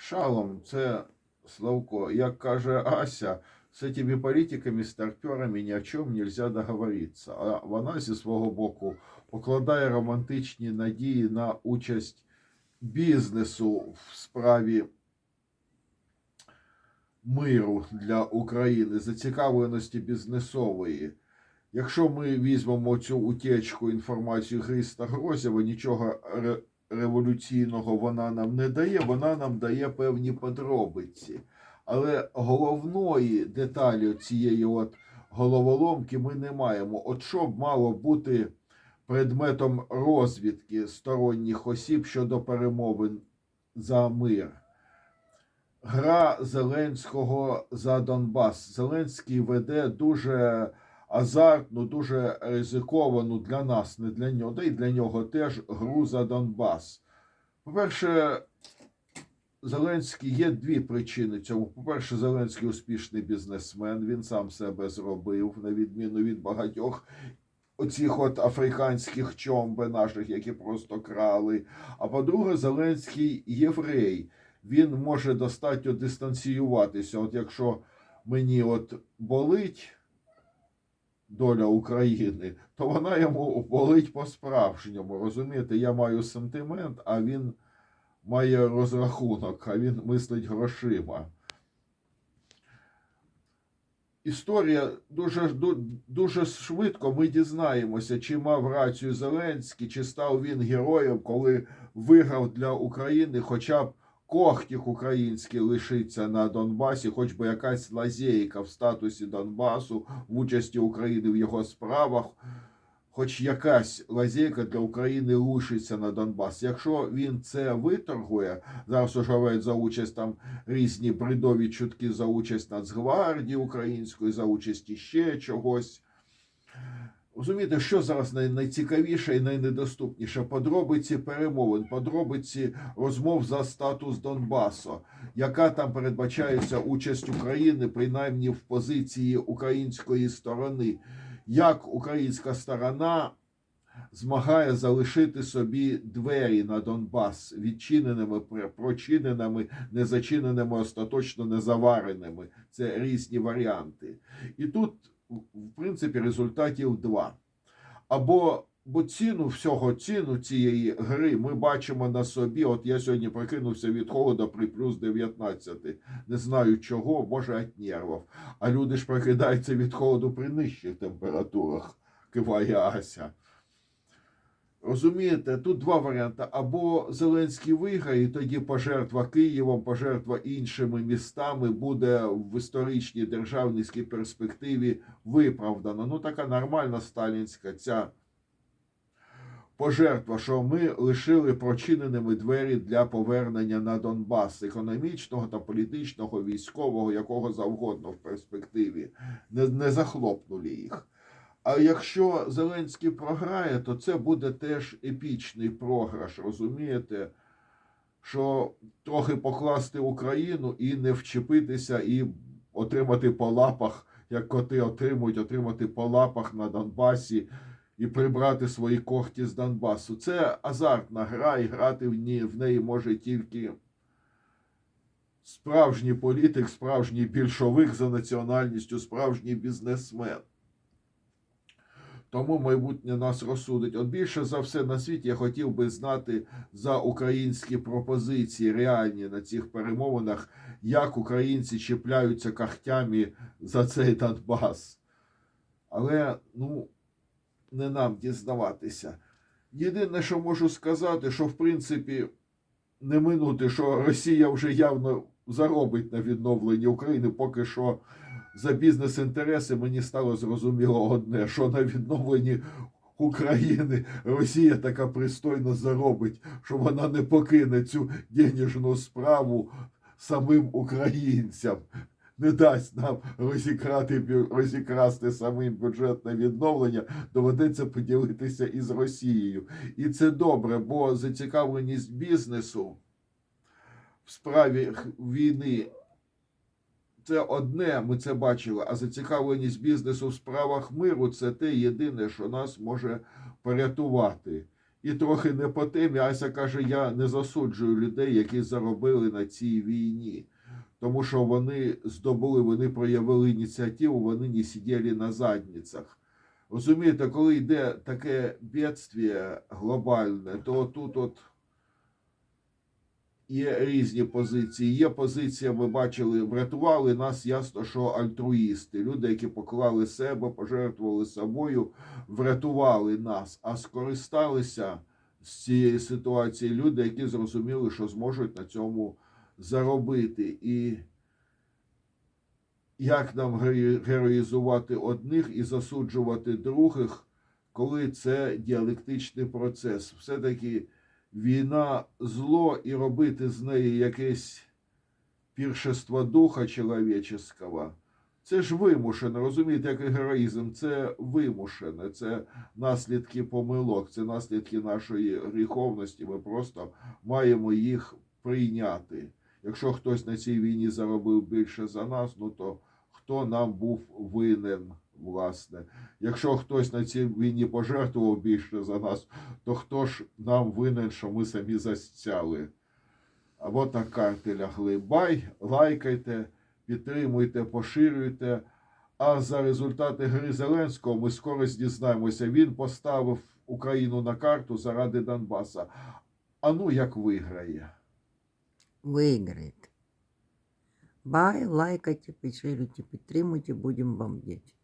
Шалом, це Славко. Як каже Ася, з цими політиками, старперами ні о чому нельзя договоритися. А вона зі свого боку покладає романтичні надії на участь бізнесу в справі миру для України, зацікавленості бізнесової. Якщо ми візьмемо цю утечку інформацію Христа Грозєва, нічого революційного вона нам не дає, вона нам дає певні подробиці. Але головної деталі цієї от головоломки ми не маємо. От що б мало бути предметом розвідки сторонніх осіб щодо перемовин за мир. Гра Зеленського за Донбас. Зеленський веде дуже азартну, дуже ризиковану для нас, не для нього, та й для нього теж гру за Донбас. По-перше, Зеленський є дві причини цьому. По-перше, Зеленський успішний бізнесмен, він сам себе зробив, на відміну від багатьох оцих от африканських чомби наших, які просто крали. А по-друге, Зеленський єврей. Він може достатньо дистанціюватися. От якщо мені от болить доля України, то вона йому болить по-справжньому. Розумієте, я маю сентимент, а він має розрахунок, а він мислить грошима. Історія дуже, дуже швидко ми дізнаємося, чи мав рацію Зеленський, чи став він героєм, коли виграв для України хоча б когтів український лишиться на Донбасі, хоч би якась лазейка в статусі Донбасу, в участі України в його справах, хоч якась лазейка для України лишиться на Донбас. Якщо він це виторгує, зараз говорять за участь там різні бредові чутки за участь Нацгвардії української, за участь іще чогось. Розумієте, що зараз най- найцікавіше і найнедоступніше? Подробиці перемовин, подробиці розмов за статус Донбасу, яка там передбачається участь України, принаймні в позиції української сторони, як українська сторона змагає залишити собі двері на Донбас відчиненими, прочиненими, незачиненими, остаточно незавареними. Це різні варіанти. І тут, в- принципі, результатів два. Або бо ціну всього, ціну цієї гри ми бачимо на собі. От я сьогодні прокинувся від холода при плюс 19. Не знаю чого, може від нервів. А люди ж прокидаються від холоду при нижчих температурах, киває Ася. Розумієте, тут два варіанти. Або Зеленський виграє, і тоді пожертва Києвом, пожертва іншими містами буде в історичній державницькій перспективі виправдано. Ну, така нормальна сталінська ця пожертва, що ми лишили прочиненими двері для повернення на Донбас економічного та політичного, військового, якого завгодно в перспективі. Не, не захлопнули їх. А якщо Зеленський програє, то це буде теж епічний програш, розумієте? Що трохи покласти Україну і не вчепитися, і отримати по лапах, як коти отримують, отримати по лапах на Донбасі і прибрати свої когті з Донбасу. Це азартна гра, і грати в, ній, в неї може тільки справжній політик, справжній більшовик за національністю, справжній бізнесмен. Тому майбутнє нас розсудить. От більше за все на світі я хотів би знати за українські пропозиції реальні на цих перемовинах, як українці чіпляються кахтями за цей Донбас. Але ну, не нам дізнаватися. Єдине, що можу сказати, що в принципі не минути, що Росія вже явно заробить на відновленні України, поки що за бізнес-інтереси мені стало зрозуміло одне, що на відновленні України Росія така пристойно заробить, що вона не покине цю денежну справу самим українцям. Не дасть нам розікрати, розікрасти самим бюджетне відновлення, доведеться поділитися із Росією. І це добре, бо зацікавленість бізнесу в справі війни це одне, ми це бачили, а зацікавленість бізнесу в справах миру це те єдине, що нас може порятувати. І трохи не по темі. Ася каже: я не засуджую людей, які заробили на цій війні. Тому що вони здобули, вони проявили ініціативу, вони не сиділи на задницях. Розумієте, коли йде таке бедствие глобальне, то тут от є різні позиції. Є позиція, ми бачили, врятували нас ясно, що альтруїсти, люди, які поклали себе, пожертвували собою, врятували нас, а скористалися з цієї ситуації люди, які зрозуміли, що зможуть на цьому заробити. І як нам героїзувати одних і засуджувати других, коли це діалектичний процес? Все-таки війна зло і робити з неї якесь піршество духа чоловіческого. Це ж вимушено, розумієте, як і героїзм, це вимушене, це наслідки помилок, це наслідки нашої гріховності. Ми просто маємо їх прийняти. Якщо хтось на цій війні заробив більше за нас, ну то хто нам був винен, власне? Якщо хтось на цій війні пожертвував більше за нас, то хто ж нам винен, що ми самі застяли? Або так карти лягли. Бай, лайкайте, підтримуйте, поширюйте. А за результати гри Зеленського ми скоро дізнаємося. Він поставив Україну на карту заради Донбаса. А ну як виграє? Выиграет. Бай, лайкайте, пишите, підтримуйте, будем бомбить.